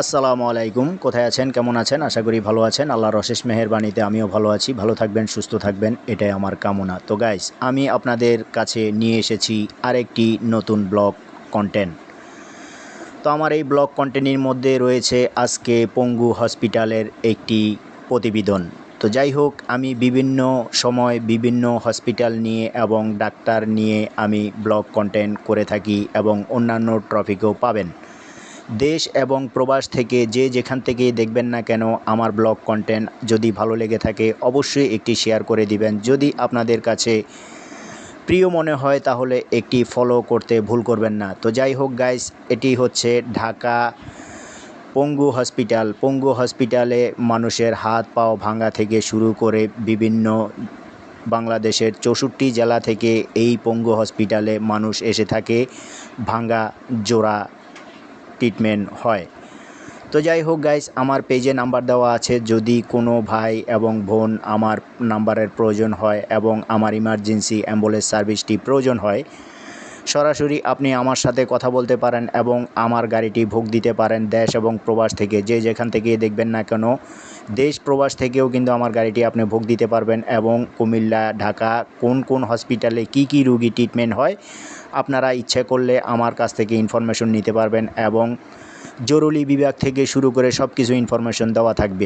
আসসালামু আলাইকুম। কোথায় আছেন? কেমন আছেন? আশা করি ভালো আছেন। আল্লাহর অশেষ মেহেরবানিতে আমিও ভালো আছি। ভালো থাকবেন, সুস্থ থাকবেন, এটাই আমার কামনা। তো গাইস আমি আপনাদের কাছে নিয়ে এসেছি আরেকটি নতুন ব্লগ কন্টেন্ট তো আমার এই ব্লগ কন্টেন্টের মধ্যে রয়েছে আজকে পঙ্গু হসপিটালের একটি প্রতিবেদন। তো যাই হোক, আমি বিভিন্ন সময় বিভিন্ন হসপিটাল নিয়ে এবং ডাক্তার নিয়ে আমি ব্লগ কন্টেন্ট করে থাকি এবং অন্যান্য ট্রফিকও পাবেন। দেশ এবং প্রবাস থেকে যে যেখান থেকেই দেখবেন না কেন আমার ব্লগ কন্টেন্ট যদি ভালো লেগে থাকে, অবশ্যই একটি শেয়ার করে দিবেন। যদি আপনাদের কাছে প্রিয় মনে হয়, তাহলে একটি ফলো করতে ভুল করবেন না। তো যাই হোক গাইস এটি হচ্ছে ঢাকা পঙ্গু হসপিটাল পঙ্গু হসপিটালে মানুষের হাত পাও ভাঙা থেকে শুরু করে বিভিন্ন বাংলাদেশের চৌষট্টি জেলা থেকে এই পঙ্গু হসপিটালে মানুষ এসে থাকে, ভাঙ্গা, জোড়া ট্রিটমেন্ট হয়। তো যাই হোক গাইস আমার পেজে নাম্বার দেওয়া আছে। যদি কোনো ভাই এবং বোন আমার নাম্বারের প্রয়োজন হয় এবং আমার ইমার্জেন্সি অ্যাম্বুলেন্স সার্ভিসটি প্রয়োজন হয়, সরাসরি আপনি আমার সাথে কথা বলতে পারেন এবং আমার গাড়িটি ভোগ দিতে পারেন দেশ এবং প্রবাস থেকে। যে যেখান থেকে দেখবেন না কেন, দেশ প্রবাস থেকেও কিন্তু আমার গাড়িটি আপনি ভোগ দিতে পারবেন এবং কুমিল্লা, ঢাকা কোন কোন হসপিটালে কি কি রুগী ট্রিটমেন্ট হয় আপনারা ইচ্ছে করলে আমার কাছ থেকে ইনফরমেশন নিতে পারবেন এবং জরুরি বিভাগ থেকে শুরু করে সব কিছু ইনফরমেশন দেওয়া থাকবে।